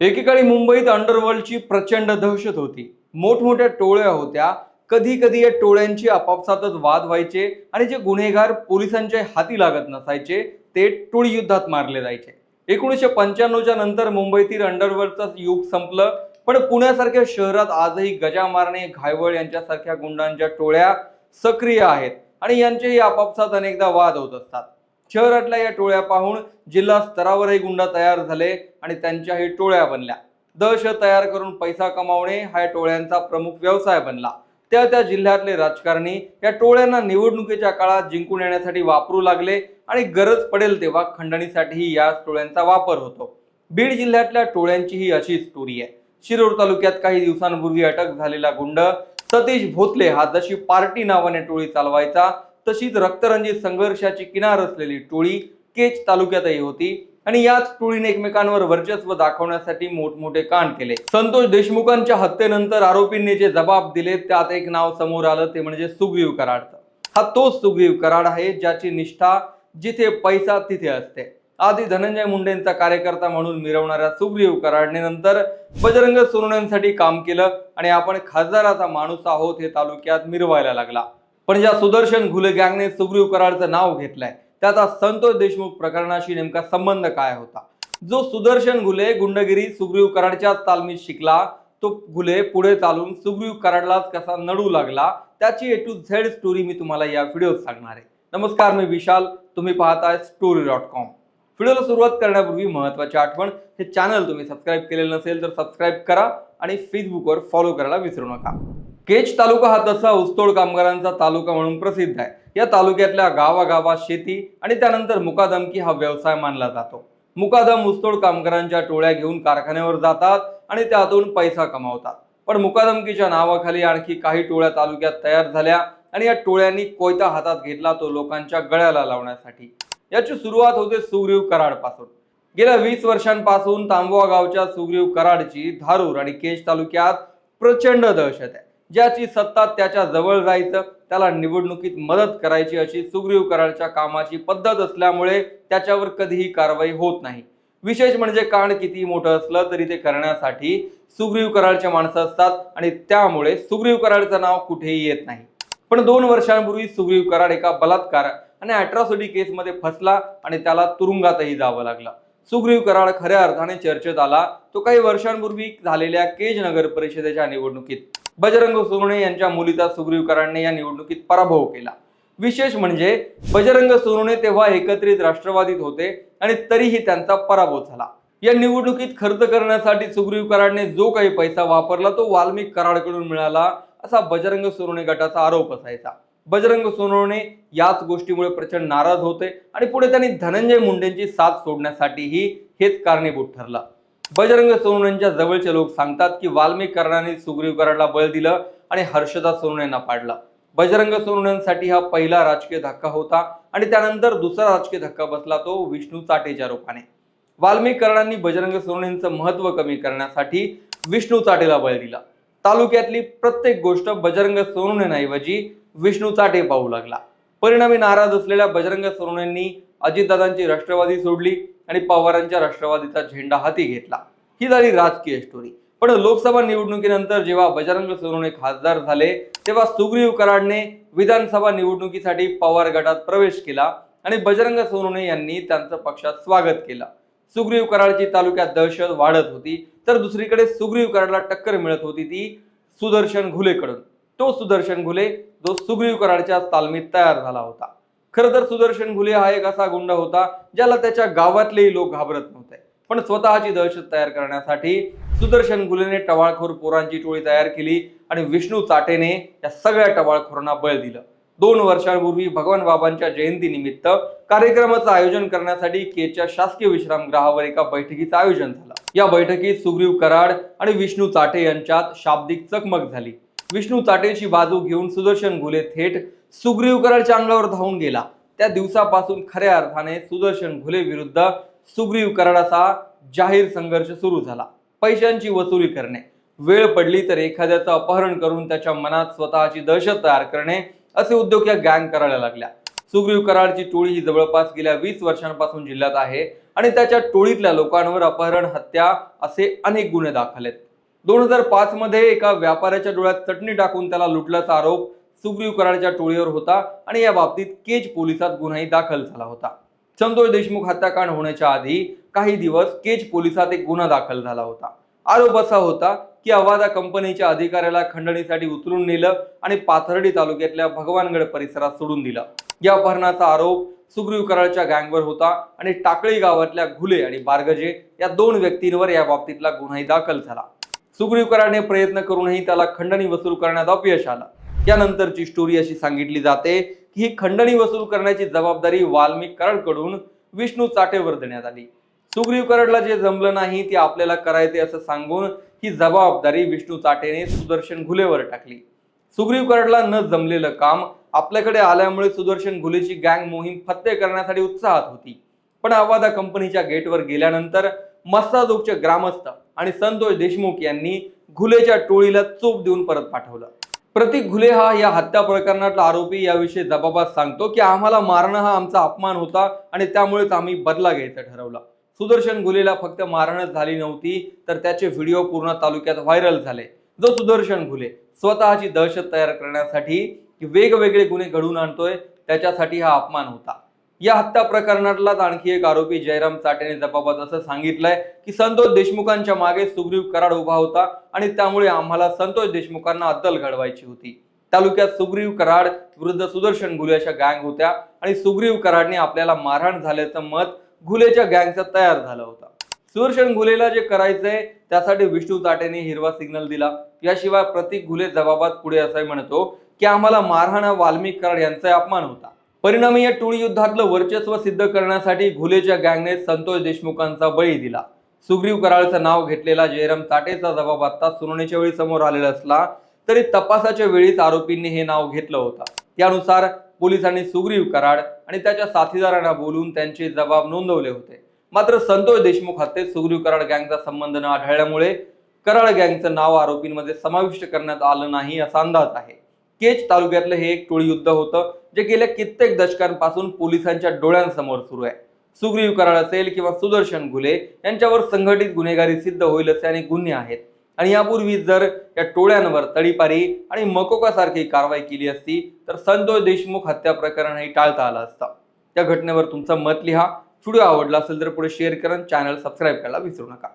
एकेकाळी मुंबईत अंडरवर्ल्डची प्रचंड दहशत होती. मोठमोठ्या टोळ्या होत्या. कधी कधी या टोळ्यांची आपापसातच वाद व्हायचे आणि जे गुन्हेगार पोलिसांच्या हाती लागत नसायचे ते टोळी युद्धात मारले जायचे. एकोणीसशे पंच्याण्णवच्या नंतर मुंबईतील अंडरवर्ल्डचं युग संपलं पण पुण्यासारख्या शहरात आजही गजा मारणे घायवळ यांच्यासारख्या गुंडांच्या टोळ्या सक्रिय आहेत आणि यांचेही आपापसात अनेकदा वाद होत असतात. शहरातल्या या टोळ्या पाहून जिल्हा स्तरावरही गुंडा तयार झाले आणि त्यांच्याही टोळ्या बनल्या. दहशत तयार करून पैसा कमावणे हा या टोळ्यांचा प्रमुख व्यवसाय बनला. त्या त्या जिल्ह्यातले राजकारणी या टोळ्यांना निवडणुकीच्या काळात जिंकून येण्यासाठी वापरू लागले आणि गरज पडेल तेव्हा खंडणीसाठीही या टोळ्यांचा वापर होतो. बीड जिल्ह्यातल्या टोळ्यांची ही अशीच स्टोरी आहे. शिरूर तालुक्यात काही दिवसांपूर्वी अटक झालेला गुंड सतीश भोतले हा जशी पार्टी नावाने टोळी चालवायचा तशीच रक्तरंजित संघर्षाची किनार असलेली टोळी केच तालुक्यातही होती आणि याच टोळीने एकमेकांवर वर्चस्व दाखवण्यासाठी मोठमोठे कांड केले. संतोष देशमुखांच्या हत्येनंतर आरोपींनी जे जबाब दिले त्यात एक नाव समोर आलं ते म्हणजे सुग्रीव कराडचं हा तोच सुग्रीव कराड आहे ज्याची निष्ठा जिथे पैसा तिथे असते. आधी धनंजय मुंडेंचा कार्यकर्ता म्हणून मिरवणाऱ्या सुग्रीव कराडने नंतर बजरंग सोनवण्यांसाठी काम केलं आणि आपण खासदाराचा माणूस आहोत हे तालुक्यात मिरवायला लागला. पण ज्या सुदर्शन घुले गँगने सुग्रीव कराडचं नाव घेतलंय त्याचा संतोष देशमुख प्रकरणाशी नेमका संबंध काय होता? जो सुदर्शन घुले गुंडगिरी सुग्रीव कराडच्याच तालमीत शिकला तो घुले पुढे चालून सुग्रीव कराडलाच कसा नडू लागला त्याची ए टू झेड स्टोरी मी तुम्हाला या व्हिडिओत सांगणार आहे. नमस्कार मी विशाल तुम्ही पाहताय स्टोरी डॉट कॉम व्हिडिओला सुरुवात करण्यापूर्वी महत्वाची आठवण हे चॅनल तुम्ही सबस्क्राईब केलेलं नसेल तर सबस्क्राईब करा आणि फेसबुकवर फॉलो करायला विसरू नका. केज तालुका हा तसा ऊसतोड कामगारांचा तालुका म्हणून प्रसिद्ध आहे. या तालुक्यातल्या गावागावात शेती आणि त्यानंतर मुकादमकी हा व्यवसाय मानला जातो. मुकादम ऊसतोड कामगारांच्या टोळ्या घेऊन कारखान्यावर जातात आणि त्यातून पैसा कमावतात. पण मुकादमकीच्या नावाखाली आणखी काही टोळ्या तालुक्यात तयार झाल्या आणि या टोळ्यांनी कोयता हातात घेतला तो लोकांच्या गळ्याला लावण्यासाठी. याची सुरुवात होते सुग्रीव कराडपासून. गेल्या वीस वर्षांपासून तांबवा गावच्या सुग्रीव कराडची धारूर आणि केज तालुक्यात प्रचंड दहशत आहे. ज्याची सत्ता त्याच्याजवळ जायचं त्याला निवडणुकीत मदत करायची अशी सुग्रीव कराडच्या कामाची पद्धत असल्यामुळे त्याच्यावर कधीही कारवाई होत नाही. विशेष म्हणजे कांड किती मोठं असलं तरी ते करण्यासाठी सुग्रीव कराडचे माणसं असतात आणि त्यामुळे सुग्रीव कराडचं नाव कुठेही येत नाही. पण दोन वर्षांपूर्वी सुग्रीव कराड एका बलात्कार आणि अॅट्रॉसिटी केसमध्ये फसला आणि त्याला तुरुंगातही जावं लागलं. सुग्रीव कराड खऱ्या अर्थाने चर्चेत आला. तो काही वर्षांपूर्वी झालेल्या केज नगर परिषदेच्या निवडणुकीत बजरंग सोनवणे यांच्या मुलीचा सुग्रीव कराडने या निवडणुकीत पराभव केला. विशेष म्हणजे बजरंग सोनवणे तेव्हा एकत्रित राष्ट्रवादीत होते आणि तरीही त्यांचा पराभव झाला. या निवडणुकीत खर्च करण्यासाठी सुग्रीव कराडने जो काही पैसा वापरला तो वाल्मिक कराडकडून मिळाला असा बजरंग सोनवणे गटाचा आरोप असायचा. बजरंग सोनवणे याच गोष्टीमुळे प्रचंड नाराज होते आणि पुढे त्यांनी धनंजय मुंडेंची साथ सोडण्यासाठीही हेच कारणीभूत ठरलं. बजरंग सोनवणेंच्या जवळचे लोक सांगतात की वाल्मिक कराडाने सुग्रीव कराडला बळ दिलं आणि हर्षदा सोनवणेंना पाडलं. बजरंग सोनवणेंसाठी हा पहिला राजकीय धक्का होता आणि त्यानंतर दुसरा राजकीय धक्का बसला तो विष्णू चाटेच्या रूपाने. वाल्मिक बजरंग सोनवणेंचं महत्त्व कमी करण्यासाठी विष्णू चाटेला बळ दिला. तालुक्यातली प्रत्येक गोष्ट बजरंग सोनवणेंऐवजी विष्णू चाटे पाहू लागला. परिणामी नाराज असलेल्या बजरंग सोनवणेंनी अजितदादांची राष्ट्रवादी सोडली. आणि पवारांच्या राष्ट्रवादीचा झेंडा हाती घेतला. ही झाली राजकीय स्टोरी पण लोकसभा निवडणुकीनंतर जेव्हा बजरंग सोनवणे खासदार झाले तेव्हा सुग्रीव कराडने विधानसभा निवडणुकीसाठी पवार गटात प्रवेश केला आणि बजरंग सोनवणे यांनी त्यांचं पक्षात स्वागत केलं. सुग्रीव कराडची तालुक्यात दहशत वाढत होती तर दुसरीकडे सुग्रीव कराडला टक्कर मिळत होती ती सुदर्शन घुलेकडून. तो सुदर्शन घुले जो सुग्रीव कराडच्या तालमीत तयार झाला होता. खरं तर सुदर्शन घुले हा एक असा गुंड होता ज्याला त्याच्या गावातलेही लोक घाबरत नव्हते. पण स्वतःची दहशत तयार करण्यासाठी सुदर्शन गुलेने टवाळखोर पोरांची टोळी तयार केली आणि विष्णू चाटेने या सगळ्या टवाळखोरांना बळ दिलं. दोन वर्षांपूर्वी भगवान बाबांच्या जयंतीनिमित्त कार्यक्रमाचं आयोजन करण्यासाठी केच्या शासकीय विश्रामगृहावर एका बैठकीचं आयोजन झालं. या बैठकीत सुग्रीव कराड आणि विष्णू चाटे यांच्यात शाब्दिक चकमक झाली. विष्णू चाटेची बाजू घेऊन सुदर्शन घुले थेट सुग्रीव कराडच्या अंगावर धावून गेला. त्या दिवसापासून खऱ्या अर्थाने सुदर्शन घुले विरुद्ध सुग्रीव कराडाचा जाहीर संघर्ष सुरू झाला. पैशांची वसुली करणे. वेळ पडली तर एखाद्याचं अपहरण करून त्याच्या मनात स्वतःची दहशत तयार करणे असे उद्योग या गँग करायला लागल्या. सुग्रीव कराडची टोळी ही जवळपास गेल्या वीस वर्षांपासून जिल्ह्यात आहे आणि त्याच्या टोळीतल्या लोकांवर अपहरण हत्या असे अनेक गुन्हे दाखल आहेत. दोन हजार पाच मध्ये एका व्यापाऱ्याच्या डोळ्यात चटणी टाकून त्याला लुटल्याचा आरोप सुग्रीव कराडच्या टोळीवर होता आणि या बाबतीत केज पोलिसात गुन्हाही दाखल झाला होता. संतोष देशमुख हत्याकांड होण्याच्या आधी काही दिवस केज पोलिसात एक गुन्हा दाखल झाला होता. आरोप असा होता की अवादा कंपनीच्या अधिकाऱ्याला खंडणीसाठी उचलून नेलं आणि पाथर्डी तालुक्यातल्या भगवानगड परिसरात सोडून दिलं. या अपहरणाचा आरोप सुग्रीव कराडच्या गँगवर होता आणि टाकळी गावातल्या घुले आणि बारगजे या दोन व्यक्तींवर या बाबतीतला गुन्हाही दाखल झाला. सुग्रीवकराने प्रयत्न करूनही त्याला खंडणी वसूल करण्यात अपयश आलं. यानंतरची स्टोरी अशी सांगितली जाते की ही खंडणी वसूल करण्याची जबाबदारी वाल्मिक कराडकडून विष्णू चाटेवर देण्यात आली. सुग्रीव कराडला जे जमलं नाही ते आपल्याला करायचे असं सांगून ही जबाबदारी विष्णू चाटेने सुदर्शन घुलेवर टाकली. सुग्रीव कराडला न जमलेलं काम आपल्याकडे आल्यामुळे सुदर्शन घुलेची गँग मोहीम फत्ते करण्यासाठी उत्साहात होती. पण आवादा कंपनीच्या गेटवर गेल्यानंतर मस्साजोगचे ग्रामस्थ आणि संतोष देशमुख यांनी घुलेच्या टोळीला चोप देऊन परत पाठवलं. प्रतीक घुले हा या हत्या प्रकरणातला आरोपी. याविषयी जबाबात सांगतो की आम्हाला मारणं हा आमचा अपमान होता आणि त्यामुळेच आम्ही बदला घ्यायचा ठरवला. सुदर्शन घुलेला फक्त मारणच झाली नव्हती तर त्याचे व्हिडिओ पूर्ण तालुक्यात व्हायरल झाले. जो सुदर्शन घुले स्वतःची दहशत तयार करण्यासाठी वेगवेगळे गुन्हे घडवून आणतोय त्याच्यासाठी हा अपमान होता. या हत्या प्रकरणातलाच आणखी एक आरोपी जयराम चाटेने जबाबत असं सांगितलंय की संतोष देशमुखांच्या मागे सुग्रीव कराड उभा होता आणि त्यामुळे आम्हाला संतोष देशमुखांना अद्दल घडवायची होती. तालुक्यात सुग्रीव कराड विरुद्ध सुदर्शन घुले अशा गँग होत्या आणि सुग्रीव कराडने आपल्याला मारहाण झाल्याचं मत घुलेच्या गँगचं तयार झालं होतं. सुदर्शन घुलेला जे करायचंय त्यासाठी विष्णू चाटेने हिरवा सिग्नल दिला. याशिवाय प्रतीक घुले जबाबात पुढे असं म्हणतो की आम्हाला मारहाण वाल्मिक कराड यांचा अपमान होता. परिणामी या टोळी युद्धातलं वर्चस्व सिद्ध करण्यासाठी घुलेच्या गँगने संतोष देशमुखांचा बळी दिला. सुग्रीव कराळचं नाव घेतलेला जयराम चाटेचा जबाब आता सुनावणीच्या वेळी समोर आलेला असला तरी तपासाच्या वेळीच आरोपींनी हे नाव घेतलं होतं. त्यानुसार पोलिसांनी सुग्रीव कराड आणि त्याच्या साथीदारांना बोलून त्यांचे जबाब नोंदवले होते. मात्र संतोष देशमुख हत्येत सुग्रीव कराड गँगचा संबंध न आढळल्यामुळे कराड गँगचं नाव आरोपींमध्ये समाविष्ट करण्यात आलं नाही असा अंदाज आहे. केच तालुक्यातलं हे एक टोळी युद्ध होतं जे गेल्या कित्येक दशकांपासून पोलिसांच्या डोळ्यांसमोर सुरू आहे. सुग्रीव कराड असेल किंवा सुदर्शन घुले यांच्यावर संघटित गुन्हेगारी सिद्ध होईल असे अनेक गुन्हे आहेत. आणि यापूर्वी जर या टोळ्यांवर तडीपारी आणि मकोका सारखी कारवाई केली असती तर संतोष देशमुख हत्या प्रकरणही टाळता आलं असतं. या घटनेवर तुमचं मत लिहा. व्हिडिओ आवडला असेल तर पुढे शेअर करा चॅनल सबस्क्राईब करायला विसरू नका.